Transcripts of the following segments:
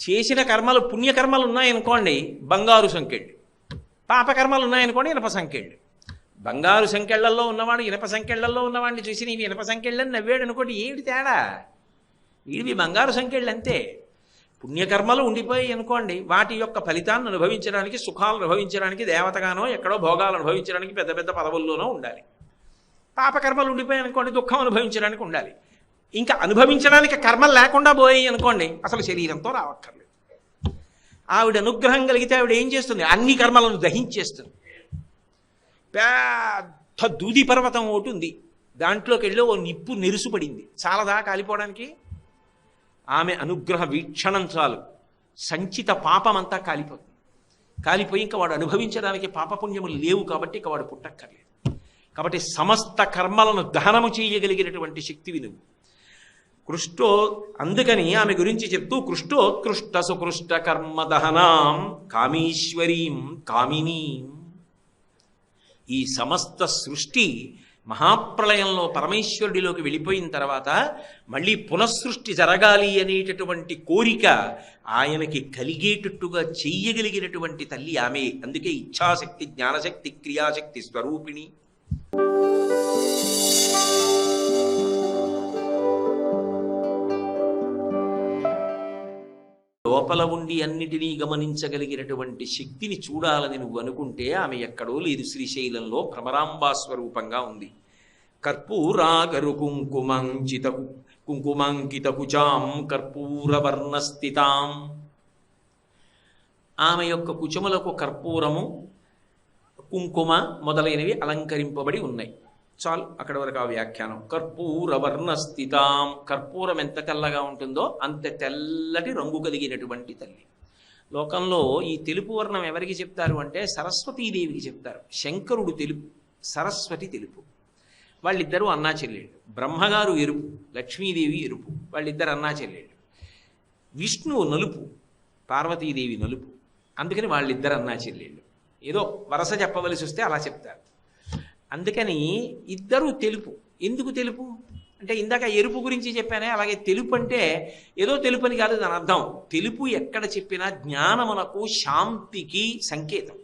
చేసిన కర్మలు పుణ్యకర్మలు ఉన్నాయనుకోండి బంగారు సంఖ్యళ్ళు పాపకర్మలు ఉన్నాయనుకోండి ఇనప సంఖ్యళ్ళు బంగారు సంఖ్యళ్ళలో ఉన్నవాడు ఇనప సంఖ్యలలో ఉన్నవాడిని చూసి నీవి ఇనప సంఖ్యళ్ళని నవ్వాడు అనుకోండి ఏమిటి తేడా? ఇవి బంగారు సంఖ్యళ్ళు అంతే. పుణ్యకర్మలు ఉండిపోయి అనుకోండి వాటి యొక్క ఫలితాన్ని అనుభవించడానికి సుఖాలు అనుభవించడానికి దేవతగానో ఎక్కడో భోగాలు అనుభవించడానికి పెద్ద పెద్ద పదవుల్లోనో ఉండాలి. పాపకర్మలు ఉండిపోయాయి అనుకోండి దుఃఖం అనుభవించడానికి ఉండాలి. ఇంకా అనుభవించడానికి కర్మలు లేకుండా పోయాయి అనుకోండి అసలు శరీరంతో రావక్కర్లేదు. ఆవిడ అనుగ్రహం కలిగితే ఆవిడ ఏం చేస్తుంది? అన్ని కర్మలను దహించేస్తుంది. పెద్ద దూది పర్వతం ఒకటి ఉంది. దాంట్లోకి వెళ్ళి ఓ నిప్పు నెరుసుపడింది. చాలదా కాలిపోవడానికి? ఆమె అనుగ్రహ వీక్షణం చాలు. సంచిత పాపమంతా కాలిపోతుంది. కాలిపోయి ఇంకా వాడు అనుభవించడానికి పాపపుణ్యములు లేవు కాబట్టి ఇక వాడు పుట్టక్కర్లేదు. కాబట్టి సమస్త కర్మలను దహనము చేయగలిగినటువంటి శక్తివి నువ్వు కృష్టో అందుకని ఆమె గురించి చెప్తూ కృష్టోత్కృష్ట సుకృష్ట కర్మ దహనాం కామీశ్వరీం కామినీం. ఈ సమస్త సృష్టి మహాప్రళయంలో పరమేశ్వరుడిలోకి వెళ్ళిపోయిన తర్వాత మళ్ళీ పునఃసృష్టి జరగాలి అనేటటువంటి కోరిక ఆయనకి కలిగేటట్టుగా చెయ్యగలిగినటువంటి తల్లి ఆమె. అందుకే ఇచ్ఛాశక్తి జ్ఞానశక్తి క్రియాశక్తి స్వరూపిణి. లోపల ఉండి అన్నిటినీ గమనించగలిగినటువంటి శక్తిని చూడాలని నువ్వు అనుకుంటే ఆమె ఎక్కడో లేదు. శ్రీశైలంలో భ్రమరాంబా స్వరూపంగా ఉంది. కర్పూరాగరు కుంకుమంచిత కుంకుమంకిత కుచాం కర్పూరవర్ణస్థితాం. ఆమె యొక్క కుచములకు కర్పూరము కుంకుమ మొదలైనవి అలంకరింపబడి ఉన్నాయి. చాలు అక్కడ వరకు ఆ వ్యాఖ్యానం. కర్పూర వర్ణస్థితాం కర్పూరం ఎంత తెల్లగా ఉంటుందో అంత తెల్లటి రంగు కలిగినటువంటి తల్లి. లోకంలో ఈ తెలుపు వర్ణం ఎవరికి చెప్తారు అంటే సరస్వతీదేవికి చెప్తారు. శంకరుడు తెలుపు సరస్వతి తెలుపు. వాళ్ళిద్దరూ అన్నా చెల్లెళ్ళు. బ్రహ్మగారు ఎరుపు లక్ష్మీదేవి ఎరుపు. వాళ్ళిద్దరు అన్నా చెల్లెళ్ళు. విష్ణువు నలుపు పార్వతీదేవి నలుపు. అందుకని వాళ్ళిద్దరు అన్నా చెల్లెళ్ళు. ఏదో వరస చెప్పవలసి వస్తే అలా చెప్తారు. అందుకని ఇద్దరు తెలుపు. ఎందుకు తెలుపు? అంటే ఇందాక ఎరుపు గురించి చెప్పానే అలాగే తెలుపు అంటే ఏదో తెలుపు అని కాదు దాని అర్థం. తెలుపు ఎక్కడ చెప్పినా జ్ఞానమునకు శాంతికి సంకేతం.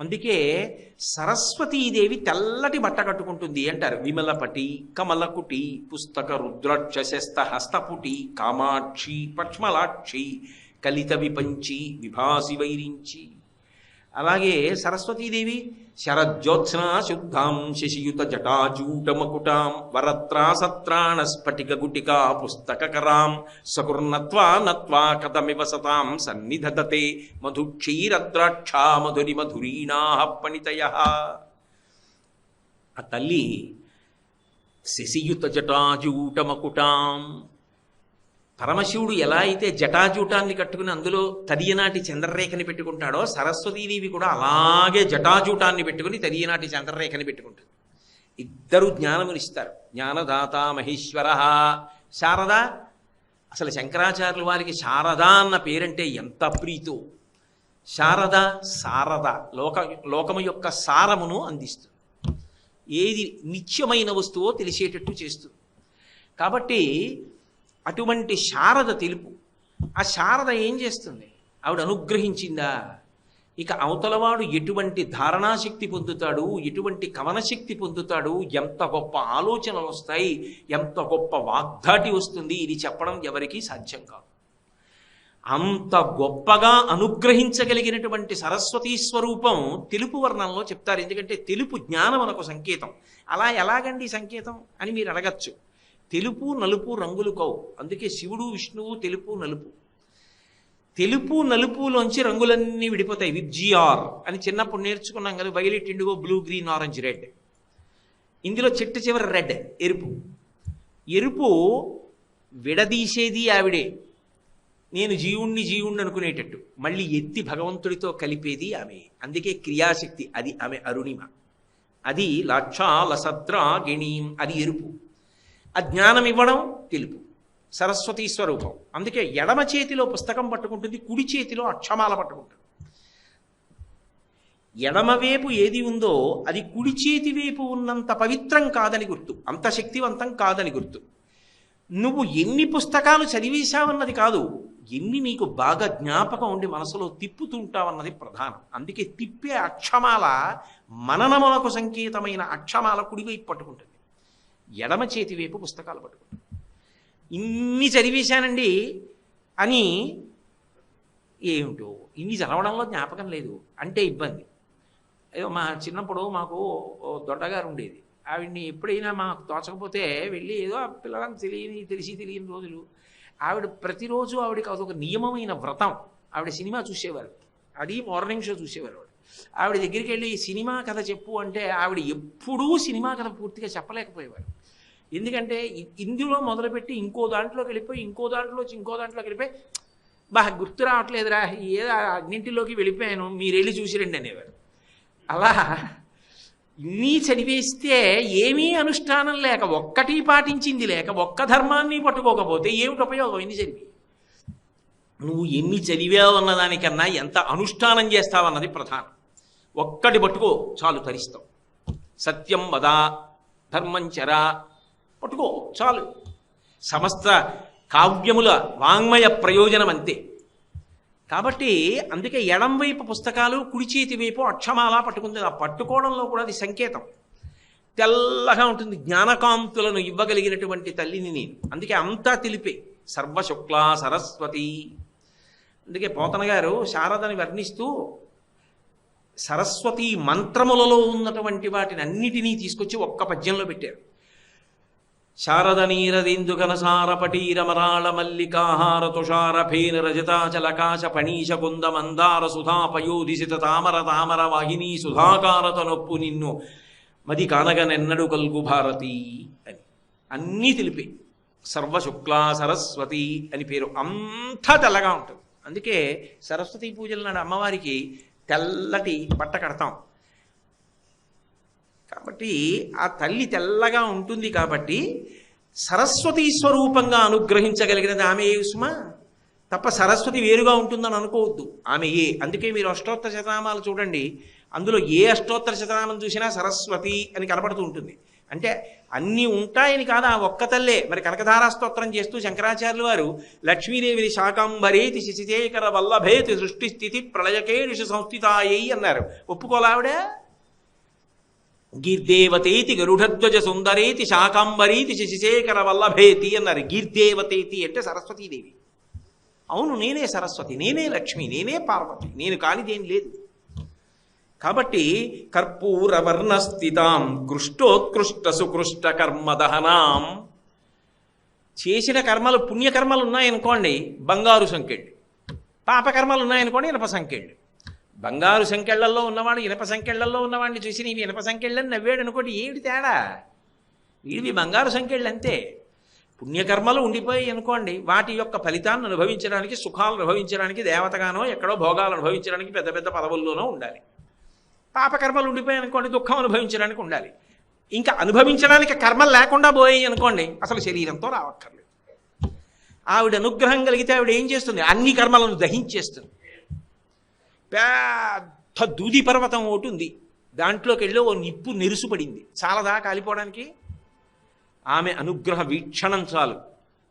అందుకే సరస్వతీదేవి తెల్లటి బట్ట కట్టుకుంటుంది అంటారు. విమలపటి కమలకుటి పుస్తక రుద్రాక్ష శస్త హస్తపుటి కామాక్షి పక్ష్మలాక్షి కలిత విపంచి విభాసి వైరించి. అలాగే సరస్వతీదేవి శరజ్యోత్స్నా శుద్ధాం శశియుత జటాజూటమకుటాం వరత్రా సత్రాణ స్ఫటిక గుటికా పుస్తకరాం సకుర్ణత్వా నత్వా కథమివ సతాం సన్నిధదతే మధుక్షీరద్రాక్షా మధురి మధురీణా పణితయ. ఆ తల్లి శశియుత జటాజూటమకుటాం పరమశివుడు ఎలా అయితే జటాజూటాన్ని కట్టుకుని అందులో తదియనాటి చంద్రరేఖని పెట్టుకుంటాడో సరస్వతీదేవి కూడా అలాగే జటాజూటాన్ని పెట్టుకుని తదియనాటి చంద్రరేఖని పెట్టుకుంటుంది. ఇద్దరు జ్ఞానమునిస్తారు జ్ఞానదాత మహేశ్వర. శారద? అసలు శంకరాచార్యుల వారికి శారద అన్న పేరంటే ఎంత ప్రీతో. శారద సారద లోక లోకము యొక్క సారమును అందిస్తుంది. ఏది నిత్యమైన వస్తువో తెలిసేటట్టు చేస్తుంది. కాబట్టి అటువంటి శారద తెలుపు. ఆ శారద ఏం చేస్తుంది? ఆవిడ అనుగ్రహించిందా? ఇక అవతలవాడు ఎటువంటి ధారణాశక్తి పొందుతాడు? ఎటువంటి కవనశక్తి పొందుతాడు? ఎంత గొప్ప ఆలోచనలు వస్తాయి? ఎంత గొప్ప వాగ్దాటి వస్తుంది? ఇది చెప్పడం ఎవరికీ సాధ్యం కాదు. అంత గొప్పగా అనుగ్రహించగలిగినటువంటి సరస్వతీ స్వరూపం తెలుపు వర్ణంలో చెప్తారు. ఎందుకంటే తెలుపు జ్ఞానం అనొక సంకేతం. అలా ఎలాగండి సంకేతం అని మీరు అడగచ్చు. తెలుపు నలుపు రంగులు కావు. అందుకే శివుడు విష్ణువు తెలుపు నలుపు. తెలుపు నలుపులోంచి రంగులన్నీ విడిపోతాయి విబ్జిఆర్ అని చిన్నప్పుడు నేర్చుకున్నాం కదా violet indigo blue green orange red. ఇందులో చెట్టు చివరి రెడ్ ఎరుపు. ఎరుపు విడదీసేది ఆవిడే. నేను జీవుణ్ణి జీవుణ్ణి అనుకునేటట్టు. మళ్ళీ ఎత్తి భగవంతుడితో కలిపేది ఆమె. అందుకే క్రియాశక్తి అది ఆమె అరుణిమ. అది లక్షాల సద్రా గిణీం అది ఎరుపు. ఆ జ్ఞానం ఇవ్వడం తెలుపు. సరస్వతీ స్వరూపం. అందుకే ఎడమ చేతిలో పుస్తకం పట్టుకుంటుంది కుడి చేతిలో అక్షమాల పట్టుకుంటుంది. ఎడమవైపు ఏది ఉందో అది కుడి చేతి వైపు ఉన్నంత పవిత్రం కాదని గుర్తు. అంత శక్తివంతం కాదని గుర్తు. నువ్వు ఎన్ని పుస్తకాలు చదివేశావన్నది కాదు ఎన్ని నీకు బాగా జ్ఞాపకం ఉండి మనసులో తిప్పుతుంటావన్నది ప్రధానం. అందుకే తిప్పే అక్షమాల మననములకు సంకేతమైన అక్షమాల కుడివైపు పట్టుకుంటుంది. ఎడమ చేతి వైపు పుస్తకాలు పట్టుకుంటాం ఇన్ని చదివేశానండి అని ఏమిటో ఇన్ని చదవడంలో జ్ఞాపకం లేదు అంటే ఇబ్బంది. అయ్యో మా చిన్నప్పుడు మాకు ఓ దొడ్డగారు ఉండేది. ఆవిడ్ని ఎప్పుడైనా మాకు తోచకపోతే వెళ్ళి ఏదో ఆ పిల్లలని తెలియని తెలిసి తెలియని రోజులు. ఆవిడ ప్రతిరోజు ఆవిడకి అదొక నియమమైన వ్రతం. ఆవిడ సినిమా చూసేవారు. అది మార్నింగ్ షో చూసేవారు ఆవిడ. ఆవిడ దగ్గరికి వెళ్ళి సినిమా కథ చెప్పు అంటే ఆవిడ ఎప్పుడూ సినిమా కథ పూర్తిగా చెప్పలేకపోయేవారు. ఎందుకంటే ఇందులో మొదలుపెట్టి ఇంకో దాంట్లోకి వెళ్ళిపోయి ఇంకో దాంట్లో ఇంకో దాంట్లోకి వెళ్ళిపోయి బాగా గుర్తు రావట్లేదురా ఏదో అన్నింటిలోకి వెళ్ళిపోయాను మీరు వెళ్ళి చూసిరండి అనేవారు. అలా ఇన్ని చదివేస్తే ఏమీ అనుష్ఠానం లేక ఒక్కటి పాటించింది లేక ఒక్క ధర్మాన్ని పట్టుకోకపోతే ఏమిటి ఉపయోగం ఎన్ని చదివి? నువ్వు ఎన్ని చదివావు అన్నదానికన్నా ఎంత అనుష్ఠానం చేస్తావన్నది ప్రధానం. ఒక్కటి పట్టుకో చాలు తరిస్తావు. సత్యం వదా ధర్మం చరా పట్టుకో చాలు. సమస్త కావ్యముల వాంగ్మయ ప్రయోజనం అంతే కాబట్టి అందుకే ఎడం వైపు పుస్తకాలు కుడి చేతి వైపు అక్షమాల పట్టుకుంది ఆ పట్టుకోవడంలో కూడా అది సంకేతం. తెల్లగా ఉంటుంది జ్ఞానకాంతులను ఇవ్వగలిగినటువంటి తల్లిని నేను. అందుకే అంతా తెలిపే సర్వశుక్ల సరస్వతి. అందుకే పోతన గారు శారదని వర్ణిస్తూ సరస్వతి మంత్రములలో ఉన్నటువంటి వాటిని అన్నిటినీ తీసుకొచ్చి ఒక్క పద్యంలో పెట్టారు. శారద నీరదిందు కనసార పటీరమరాళ మల్లికాహార తుషార ఫేన రజతాచలకాశ పణీష కుంద మందార సుధా పయోధిసిత తామర తామర వాహిని సుధాకారత నొప్పు నిన్ను. మది కానగనెన్నడు కల్గు భారతి అని. అన్నీ తెలిపి. సర్వశుక్లా సరస్వతి అని పేరు. అంతా తెల్లగా ఉంటుంది. అందుకే సరస్వతి పూజల నాడు అమ్మవారికి తెల్లటి బట్ట కడతాం. కాబట్టి ఆ తల్లి తెల్లగా ఉంటుంది కాబట్టి సరస్వతి స్వరూపంగా అనుగ్రహించగలిగినది ఆమె ఏ సుమా తప్ప సరస్వతి వేరుగా ఉంటుందని అనుకోవద్దు. ఆమె ఏ? అందుకే మీరు అష్టోత్తర శతనామాలు చూడండి. అందులో ఏ అష్టోత్తర శతనామం చూసినా సరస్వతి అని కనపడుతూ ఉంటుంది. అంటే అన్నీ ఉంటాయని కాదు ఆ ఒక్క తల్లే? మరి కనకధారా స్తోత్రం చేస్తూ శంకరాచార్యులు వారు లక్ష్మీదేవిని శాకంబరేతి శశిశేఖర వల్లభేతి సృష్టి స్థితి ప్రళయకేషు సంస్థితాయై అన్నారు. ఒప్పుకోలావిడే గీర్దేవతేతి గరుడధ్వజ సుందరేతి శాకాంబరీతి శశిశేఖర వల్లభేతి అన్నారు. గీర్దేవతేతి అంటే సరస్వతీదేవి. అవును నేనే సరస్వతి నేనే లక్ష్మి నేనే పార్వతి నేను కానిదేం లేదు. కాబట్టి కర్పూర వర్ణస్థితాం కృష్టోత్కృష్ట సుకృష్ట కర్మదహనాం చేసిన కర్మలు పుణ్యకర్మలు ఉన్నాయనుకోండి బంగారు సంకెళ్ళు. పాపకర్మలు ఉన్నాయనుకోండి ఇనప సంకెళ్ళు. బంగారు సంకెళ్ళల్లో ఉన్నవాడు ఇనప సంకెళ్ళల్లో ఉన్నవాడిని చూసి నీవి ఇనప సంకెళ్ళని నవ్వాడు అనుకోటి ఏమిటి తేడా? వీడివి బంగారు సంకెళ్ళు అంతే. పుణ్యకర్మలు ఉండిపోయి అనుకోండి వాటి యొక్క ఫలితాన్ని అనుభవించడానికి సుఖాలు అనుభవించడానికి దేవతగానో ఎక్కడో భోగాలు అనుభవించడానికి పెద్ద పెద్ద పదవుల్లోనో ఉండాలి. పాపకర్మలు ఉండిపోయి అనుకోండి దుఃఖం అనుభవించడానికి ఉండాలి. ఇంకా అనుభవించడానికి కర్మలు లేకుండా పోయాయి అనుకోండి అసలు శరీరంతో రావక్కర్లేదు. ఆవిడ అనుగ్రహం కలిగితే ఆవిడ ఏం చేస్తుంది? అన్ని కర్మలను దహించేస్తుంది. పెద్ద దూది పర్వతం ఒకటి ఉంది. దాంట్లోకి వెళ్ళి ఓ నిప్పు నెరుసుపడింది. చాలదా కాలిపోవడానికి? ఆమె అనుగ్రహ వీక్షణం చాలు.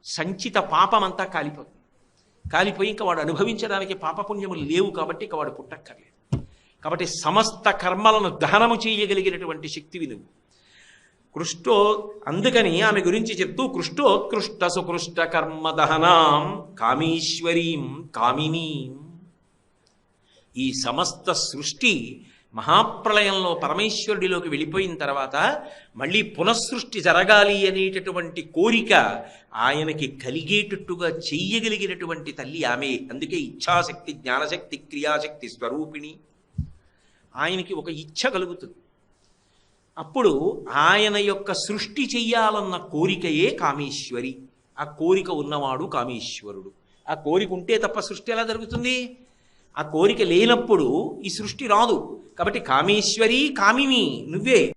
సంచిత పాపమంతా కాలిపోతుంది. కాలిపోయి ఇంకా వాడు అనుభవించడానికి పాపపుణ్యములు లేవు కాబట్టి ఇక వాడు పుట్టక్కర్లేదు. కాబట్టి సమస్త కర్మలను దహనము చేయగలిగినటువంటి శక్తివి నువ్వు. కృష్టో అందుకని ఆమె గురించి చెప్తూ కృష్టోత్కృష్ట సుకృష్ట కర్మ దహనాం కామీశ్వరీం కామినీం. ఈ సమస్త సృష్టి మహాప్రళయంలో పరమేశ్వరుడిలోకి వెళ్ళిపోయిన తర్వాత మళ్ళీ పునఃసృష్టి జరగాలి అనేటటువంటి కోరిక ఆయనకి కలిగేటట్టుగా చెయ్యగలిగినటువంటి తల్లి ఆమె. అందుకే ఇచ్ఛాశక్తి జ్ఞానశక్తి క్రియాశక్తి స్వరూపిణి. ఆయనకి ఒక ఇచ్ఛ కలుగుతుంది. అప్పుడు ఆయన యొక్క సృష్టి చెయ్యాలన్న కోరికయే కామేశ్వరి. ఆ కోరిక ఉన్నవాడు కామేశ్వరుడు. ఆ కోరిక ఉంటే తప్ప సృష్టి ఎలా జరుగుతుంది? ఆ కోరిక లేనప్పుడు ఈ సృష్టి రాదు. కాబట్టి కామేశ్వరి కామిని నువ్వే.